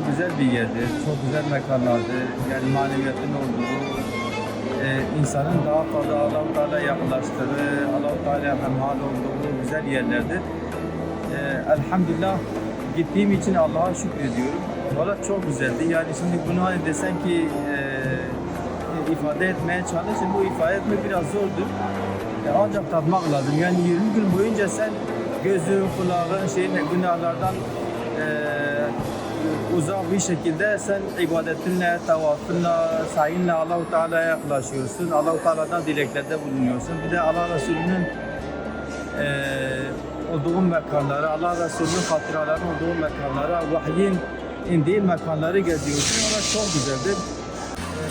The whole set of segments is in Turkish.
Çok güzel bir yerdi, çok güzel mekanlardı. Yani maneviyatın olduğu, e, insanın daha fazla Allah-u Teala yaklaştığı, Allah-u Teala hemhal olduğu güzel yerlerdi. E, elhamdülillah gittiğim için Allah'a şükrediyorum. Valla çok güzeldi. Yani şimdi bunu hani desen ki e, ifade etmeye çalışın, bu ifade etmek biraz zordur. E, ancak tatmak lazım. Yani 20 gün boyunca sen gözün, kulağın, şeyin, günahlardan e, uzak bir şekilde sen ibadetinle, tavafınla, sayinle Allah-u Teala'ya yaklaşıyorsun. Allah-u Teala'dan dileklerde bulunuyorsun. Bir de Allah Resulü'nün e, olduğu mekanlara, Allah Resulü'nün hatıralarının olduğu mekanlara, vahyin indiği mekanları geziyorsun. Orası çok güzeldir.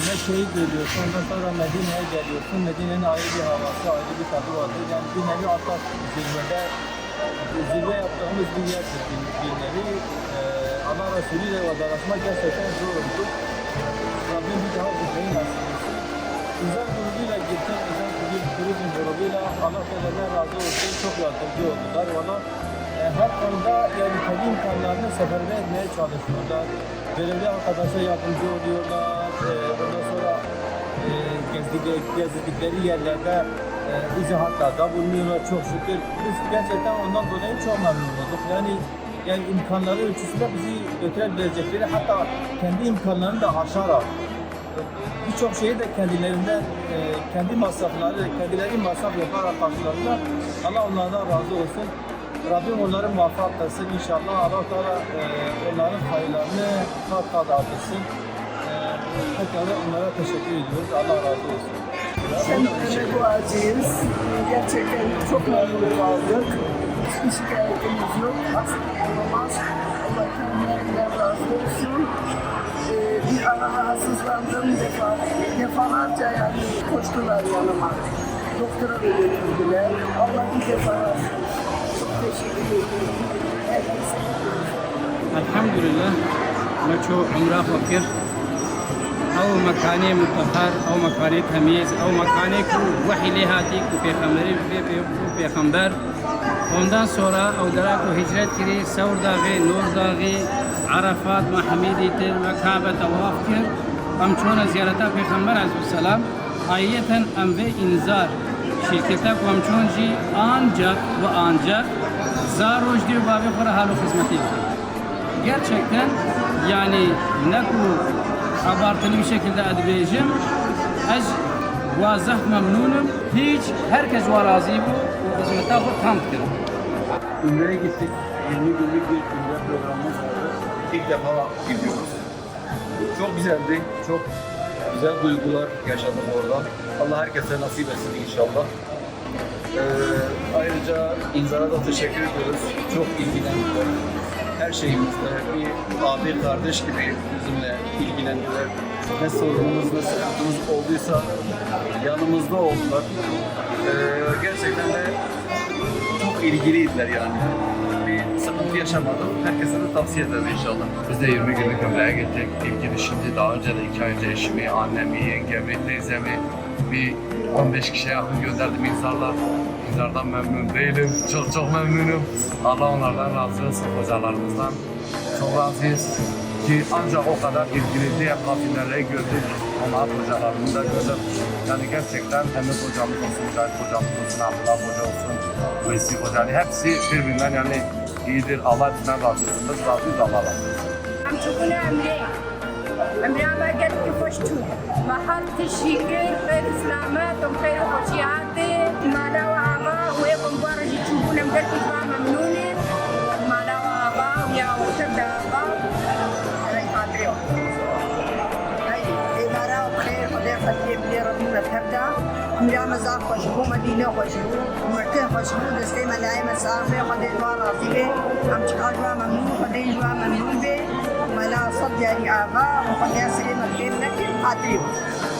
Mekke'yi görüyorsun, ondan sonra Medine'ye geliyorsun. Medine'nin ayrı bir havası, ayrı bir tadı vardır. Yani bir nevi hatta zirvede, zirve yaptığımız bir bir, bir nevi. E, Allah Resulü ile vedalaşmak gerçekten zor oldu. Rabbim bir daha şeyi nasip etsin. Güzel grubuyla gittim, güzel bir turizm grubuyla Allah Teala'dan razı olsun. Çok yardımcı oldular bana. E, her konuda yani kendi imkanlarını seferber etmeye çalışıyorlar. Görevli arkadaşa yardımcı oluyorlar. E, ondan sonra e, gezdikleri, gezdikleri yerlerde e, izahatlarda bulunuyorlar çok şükür. Biz gerçekten ondan dolayı çok memnun olduk. Yani yani imkanları ölçüsünde bizi götürebilecekleri hatta kendi imkanlarını da aşarak birçok şeyi de kendilerinden e, kendi masrafları, kendileri masraf yaparak karşıladılar. Allah onlardan razı olsun. Rabbim onları muvaffak kılsın inşallah. Allah Teala e, onların hayırlarını kat kat artırsın. E, tekrar onlara teşekkür ediyoruz. Allah razı olsun. Kendilere duacıyız. Gerçekten çok memnun kaldık Hiçbir şikayetimiz yok. Aslında olmaz. Allah kendilerinden razı olsun. Ee, bir ara rahatsızlandım defa. Defalarca yani koştular yanıma. Doktora da götürdüler. Allah bir defa razı olsun. Çok teşekkür ederim. Herkese الحمد لله نشو عمره فقير او مكاني متطهر او مكاني تمیز او مکانی کو وحی لهاتی کو پیغمبری کو پیغمبر Ondan sonra Avdaraku hicret kiri, Savdağı, Nurdağı, Arafat, Mahmidi tir ve Kabe tavaf kir. Am çona ziyarete Peygamber Aleyhisselam ayeten am ve inzar şirkete komçonji ancak ve ancak zaroj diyor babi kura halu hizmeti. Gerçekten yani ne ku abartılı bir şekilde edileceğim. Ez vazah memnunum. Hiç herkes var razı bu. Bu hizmete bu tam kırım. Ümre'ye gittik. 20 günlük bir Ümre programımız vardı. İlk defa gidiyoruz. Çok güzeldi. Çok güzel duygular yaşadık orada. Allah herkese nasip etsin inşallah. Ee, ayrıca İnzar'a da teşekkür ediyoruz. Çok ilgilendiler. Her şeyimizde bir abi kardeş gibi bizimle ilgilendiler. Ne sorunumuz, ne sıkıntımız olduysa yanımızda oldular. Ee, gerçekten de çok ilgiliydiler yani. Bir sıkıntı yaşamadım. Herkese de tavsiye ederim inşallah. Biz de 20 günlük ömreye gittik. İlk gidişimdi daha önce de iki ay önce eşimi, annemi, yengemi, teyzemi bir 15 kişiye yakın gönderdim İnzar'la. İnzar'dan memnun değilim. Çok çok memnunum. Allah onlardan razı olsun hocalarımızdan. Çok razıyız Ki ancak o kadar ilgili diğer kafileleri gördük. Onlar hocalarını da gördüm. Yani gerçekten Emre hocamız olsun, Cahit hocamız olsun, Abdullah hoca olsun, Veysi hoca. Yani hepsi birbirinden yani iyidir. Allah bizden razı olsun. Biz razıyız Allah razı olsun. عم تكون عاملين عمرها ما قد كفشتوا ما حرت الشيكل خير اسلامات وخير خشيات ما لا واباء ويكم بارج تشوفون مدرك ممنونين ما لا واباء ويا وتبدا مجام صاحب خوشبو مدینہ خوشبو مرتے خوشبو دستے ملائے مساق میں خدے دعا راضی بے ہم چکا دعا ممنون خدے دعا ممنون بے ملا صد یاری آغا خدے سرے مکیم نکیم خاطری ہو